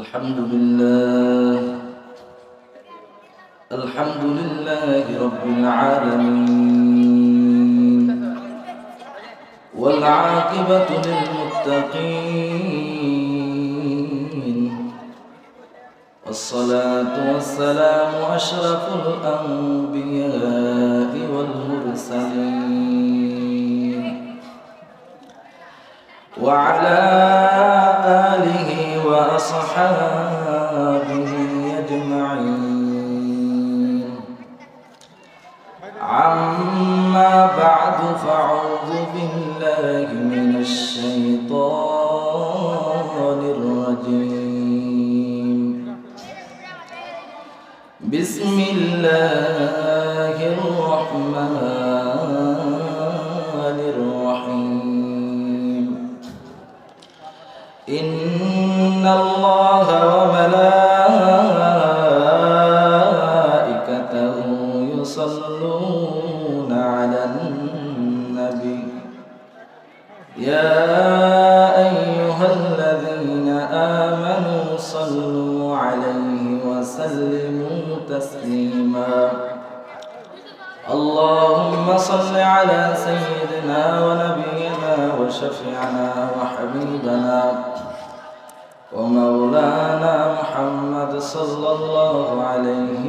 الحمد لله. الحمد لله رب العالمين. والعاقبة للمتقين. والصلاة والسلام أشرف الأنبياء والمرسلين. وعلى وأصحابه أجمعين. عما بعد فأعوذ بالله من الشيطان الرجيم. بسم الله يصلون على النبي. يا أيها الذين آمنوا صلوا عليه وسلموا تسليما. اللهم صل على سيدنا ونبينا وشفيعنا وحبيبنا ومولانا محمد صلى الله عليه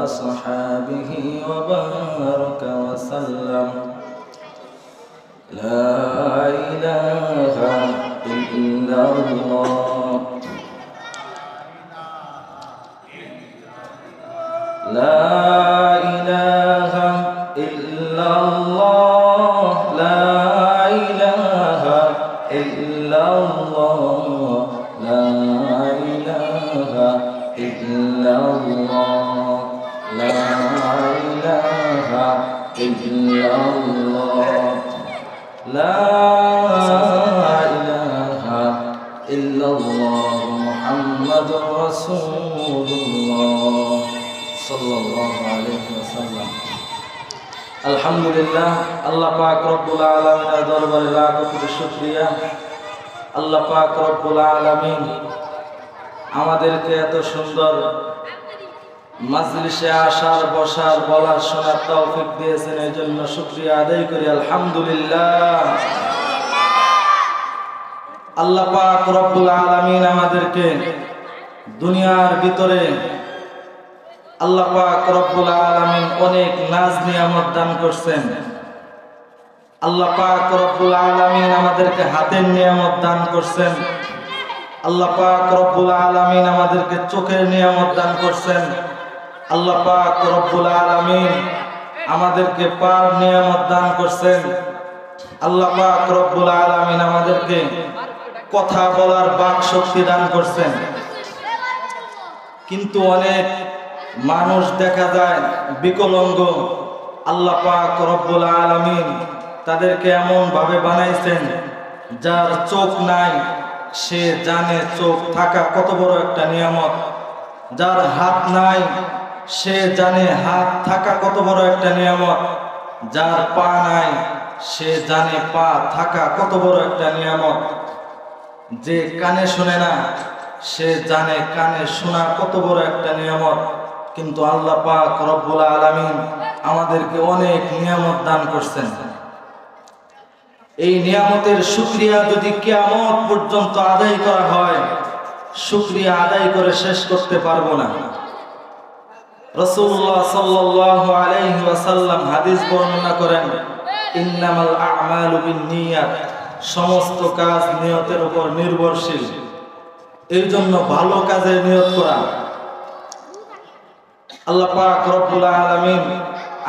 وأصحابه وبارك وسلم. لا إله إلا الله. لا لا إله إلا الله محمد رسول الله صلى الله عليه وسلم আলহামদুলিল্লাহ আল্লাহ পাক রব্বুল আলমিনের দরবারে লাখ কোটি শুক্রিয়া আল্লাহ পাক রব্বুল আলমিন আমাদেরকে এত সুন্দর মাজলিসে আসার, বসার, বলার, শোনার তৌফিক দিয়েছেন এই জন্য শুক্রিয়া আদায় করি, আলহামদুলিল্লাহ। আল্লাহ পাক রব্বুল আলমিন আমাদেরকে দুনিয়ার ভিতরে আল্লাহ পাক রব্বুল আলামিন অনেক নাজ নিয়ামত দান করছেন। আল্লাহ পাক রব্বুল আলামিন আমাদেরকে হাতের নিয়ামত দান করছেন। আল্লাহ পাক রব্বুল আলামিন আমাদেরকে চোখের নিয়ামত দান করছেন। আল্লাহ পাক রব্বুল আলামিন আমাদেরকে পার নিয়ামত দান করছেন। আল্লাহ পাক রব্বুল আলামিন আমাদেরকে কথা বলার বাক শক্তি দান করছেন। কিন্তু অনেক মানুষ দেখা যায় বিকলঙ্গ। আল্লাহ পাক রব্বুল আলামিন তাদেরকে এমন ভাবে বানাইছেন, যার চোখ নাই, সে জানে চোখ থাকা কত বড় একটা নিয়ামত। যার হাত নাই সে জানে হাত থাকা কত বড় একটা নিয়ামত। যার পা নাই, সে জানে পা থাকা কত বড় একটা নিয়ামত। যে কানে শুনে না, সে জানে কানে শোনা কত বড় একটা নিয়ামত। কিন্তু আল্লাহ পাক রব্বুল আলামিন আমাদেরকে অনেক নিয়ামত দান করছেন। এই নিয়ামতের শুক্রিয়া যদি কিয়ামত পর্যন্ত আদায় করা হয়, শুক্রিয়া আদায় করে শেষ করতে পারব না। রসুল্লাহ সাল্লাল্লাহু আলাইহি ওয়াসাল্লাম হাদিস বর্ণনা করেন, ইন্নামাল আ'মালু বিন্নিয়াত সমস্ত কাজ নিয়তের উপর নির্ভরশীল। এই জন্য ভালো কাজে নিয়ত করা। আল্লাহ পাক রব্বুল আলামিন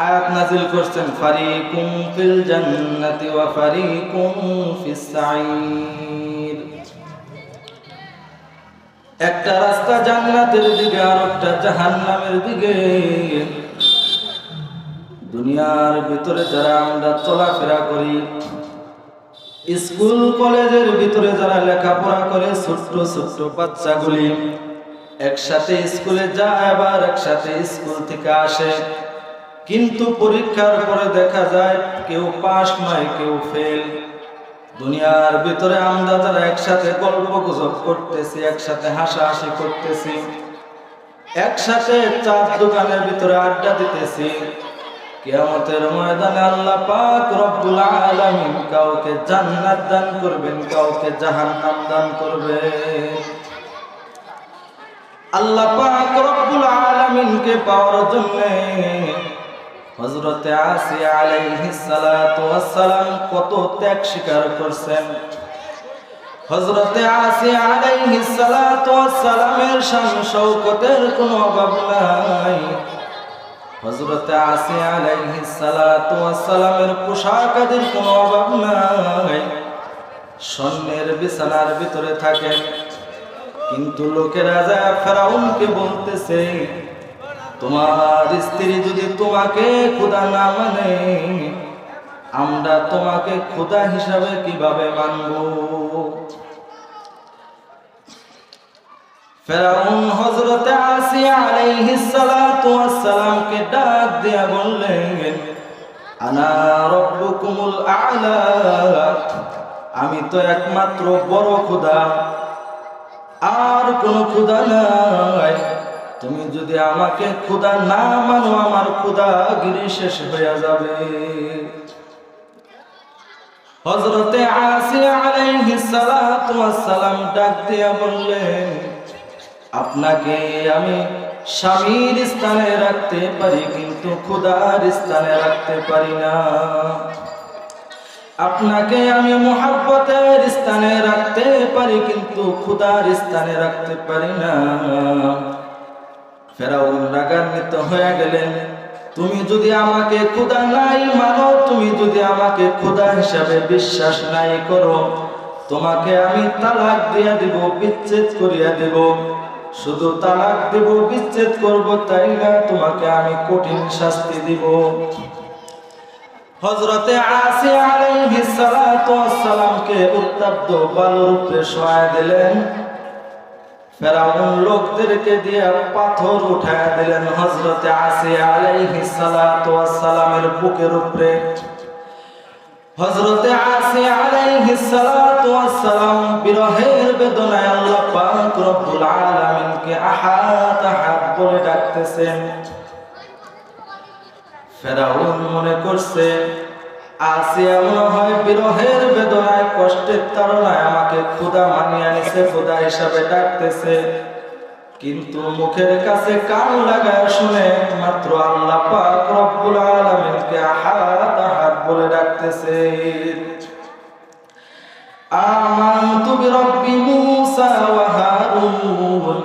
আয়াত নাজিল করছেন, ফারিকুম ফিল জান্নাতি ওয়া ফারিকুম ফিস একটা রাস্তা জান্নাতের দিকে আর একটা জাহান্নামের দিকে। দুনিয়ার ভিতরে যারা আমরা চলাফেরা করি, স্কুল, কলেজের ভিতরে যারা লেখাপড়া করে ছোট্ট ছোট্ট বাচ্চাগুলি, একসাথে স্কুলে যায় আবার একসাথে স্কুল থেকে আসে। কিন্তু পরীক্ষার পরে দেখা যায় কেউ পাশ নয়, কেউ ফেল। দুনিয়ার ভিতরে আমরা যারা একসাথে গল্প গুজব করতেছি, একসাথে হাসাহাসি করতেছি, একসাথে চার দোকানের ভিতরে আড্ডা দিতেছি, কিয়ামতের ময়দানে আল্লাহ পাক রব্বুল আলামিন কাউকে জান্নাত দান করবেন, কাউকে জাহান্নাম দান করবেন। আল্লাহ পাক রব্বুল আলামিনকে পাওয়ার জন্য হযরতে আসিয়া আলাইহিস সালাতু ওয়াস কত ত্যাগ স্বীকার করছেন। হযরতে আসিয়া আলাইহিস সালাতু ওয়াস সালামের শান শওকতের কোনো অভাব নাই। হযরতে আসিয়া আলাইহিস সালাতু ওয়াস পোশাক আদির কোনো অভাব নাই। স্বর্ণের বিছানার ভিতরে থাকেন, কিন্তু লোকেরা যা ফেরাউনকে বলতেছে তোমার স্ত্রী যদি তোমাকে খোদা না মানে আমরা তোমাকে খোদা হিসাবে কীভাবে মানব? ফেরাউন হজরতে আসিয়া আলাইহিস সালাতু ওয়াস সালামকে ডাক দিয়া বললেন, আনা রব্বুকুমুল আ'লা, আমি তো একমাত্র বড় খোদা আর কোন ক্ষুদা নাই। তুমি যদি আমাকে ক্ষুদা না মানো, আমার ক্ষুদা গিরি শেষ হয়ে যাবে। হজরতে আসিয়া আলাইহিস সালাতু সালাম ডাক দিয়া বললেন আপনাকে আমি স্বামীর স্থানে রাখতে পারি, কিন্তু ক্ষুদার স্থানে রাখতে পারি না। আপনাকে আমি মোহাব্বতের স্থানে রাখতে পারি, কিন্তু ক্ষুদার স্থানে রাখতে পারি না। ফেরাউন রাগান্বিত হয়ে গেলেন, তুমি যদি আমাকে ক্ষুদা নাই মানো, তুমি যদি আমাকে ক্ষুদা হিসাবে বিশ্বাস নাই করো, তোমাকে আমি তালাক দিয়া দিব, বিচ্ছেদ করিয়া দেব। শুধু তালাক দেব, বিচ্ছেদ করব, তাই না তোমাকে আমি কঠিন শাস্তি দিব? হজরতে আসি আলাইহিস সালাতু ওয়াস সালামকে উত্তপ্ত বালুর উপরে শোয়া দিলেন। ফেরাউন লোকদেরকে দিয়ে পাথর উঠায় দিলেন হজরতে আসি আলাইহিস সালাতু সালামের বুকের উপরে। হজরতে আসি আলাইহিস সালাতু সালাম বিরহের বেদনায় আল্লাহ পাক রব্বুল আলামিনকে আহাত আহাত বলে ডাকতেছেন। ফেরাউন মনে করছে আসিয়া মনে হয় বিরহের বেদনায়, কষ্টের তাড়নায় আমাকে ক্ষুদা মানিয়ে আনিছে ক্ষুদা হিসাবে ডাকতেছে। কিন্তু মুখের কাছে কান লাগায় শুনে মাত্র আল্লাহ পাক রব্বুল আলামিনকে আহাত আহাত বলে ডাকতেছে। আমানতু বিরব্বি মূসা ওয়া হারুন।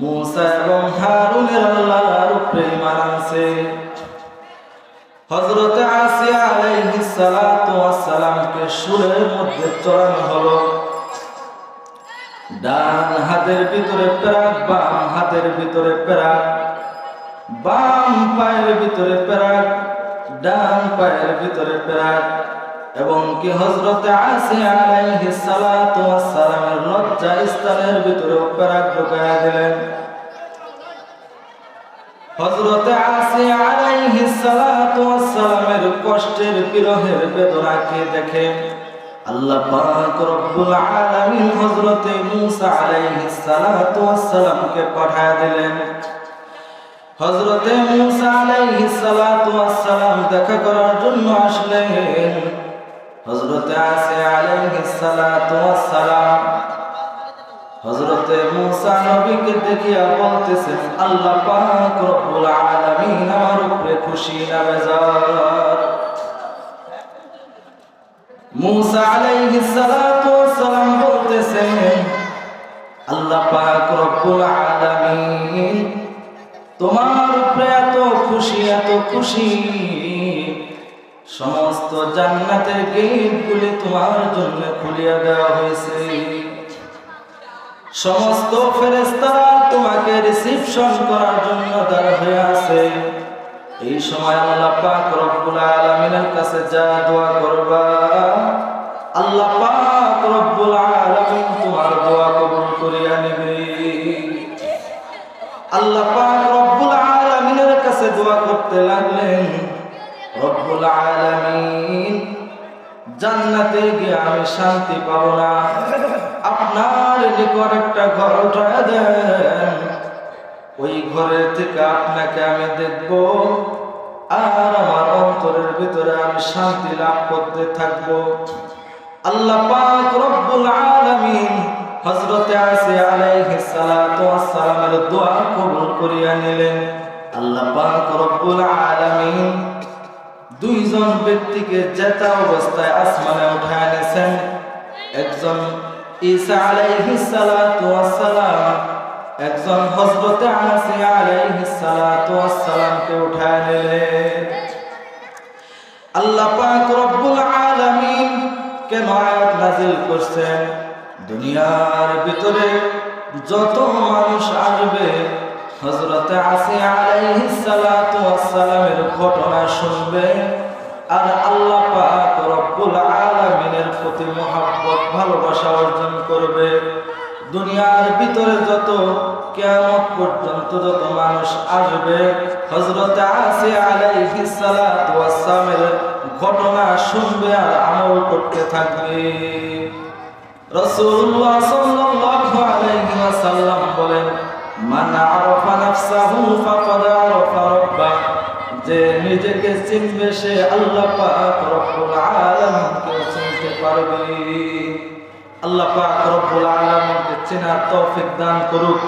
মূসা এবং হারুনের আল্লাহর উপরে ঈমান আনছে। হযরত আসিয়া আলাইহিস মধ্যে চড়ানো হলো। ডান হাতের ভিতরে পেরাক বাম হাতের ভিতরে পেরাক বাম পায়ের ভিতরে পেরাক ডান পায়ের ভিতরে পেরাক এবং কি হজরতে আসিয়া আলাইহিস সালাতু সালামের লজ্জা স্থানের ভিতরে পেরাক ঢুকায়া দিলেন। হজরতে আসি আলাইহিস সালাতু সালামের কষ্টের বিরহের বেদনাকে দেখে আল্লাহ পাক রব্বুল আলামিন হযরতে মূসা আলাইহিস সালাতু ওয়াস সালামকে পাঠায় দিলেন। হযরতে মূসা আলাইহিস সালাতু ওয়াস সালাম দেখা করার জন্য আসলেন। হযরতে আসি আলাইহিস সালাতু ওয়াস সালাম হযরতে মূসা নবীকে দেখিয়া বলতেছেন, আল্লাহ পাক রব্বুল আলামিন আমার উপরে খুশি না সালাম তোমার উপরে এত খুশি এত খুশি। সমস্ত জান্নাতের গেটগুলি তোমার জন্য খুলিয়া দেওয়া হয়েছে। সমস্ত ফেরেস্তারা তোমাকে রিসিপশন করার জন্য দাঁড় হয়ে আছে। এই সময় আল্লাহ পাক রব্বুল আলামিনের কাছে যা দোয়া করবা, আল্লাহ পাক রব্বুল আলামিন তোমার দোয়া কবুল করিয়া নেবে। আল্লাহ পাক রব্বুল আলামিনের কাছে দোয়া করতে লাগলেন, রব্বুল আলামিন, জান্নাত গিয়ে আমি শান্তি পাবো না। আপনার নিকট একটা ঘর উঠায় দেন। ওই ঘরের থেকে আপনাকে আমি দেখব। আর আমার অন্তরের ভিতরে আমি শান্তি লাভ করতে থাকব। আল্লাহ পাক রব্বুল আলামিন হযরতে আসি আলাইহিস সালাতু ওয়াস সালামের দোয়া কবুল করিয়া নিলেন। আল্লাহ পাক রব্বুল আলামিন দুইজন ব্যক্তিকে জেতা অবস্থায় আসমানে উঠায় এনেছেন একজন ঈসা আলাইহিস সালাতু ওয়াস সালাম একজন হজরতে আসি আলাইহিস সালাতু ওয়াস সালামকে উঠায় নিলেন আল্লাহ পাক রব্বুল আলামিন কেন আয়াত নাজিল করছেন? দুনিয়ার ভিতরে যত মানুষ আসবে, হযরত আসি আলাইহিস সালাতু ওয়াস সালামের ঘটনা শুনবে আর আল্লাহ পাক রব্বুল আলামিনের প্রতি মহব্বত, ভালোবাসা অর্জন করবে। দুনিয়ার ভিতরে যত কিয়ামত পর্যন্ত যত মানুষ আসবে, হযরত আসি ওয়াস ঘটনা শুনবে আর আমল করতে থাকবে। রাসূলুল্লাহ সাল্লাল্লাহু আলাইহি ওয়াসাল্লাম বলেন, মান আরাফা নাফসাহু ফাকাদ আরাফা রাব্বাহ। যে নিজেকে চিনবে, সে আল্লাহ পাক রব্বুল আলামিনকে চিনতে পারবে। আল্লাহ পাক রব্বুল আলামিনকে চেনার তৌফিক দান করুক।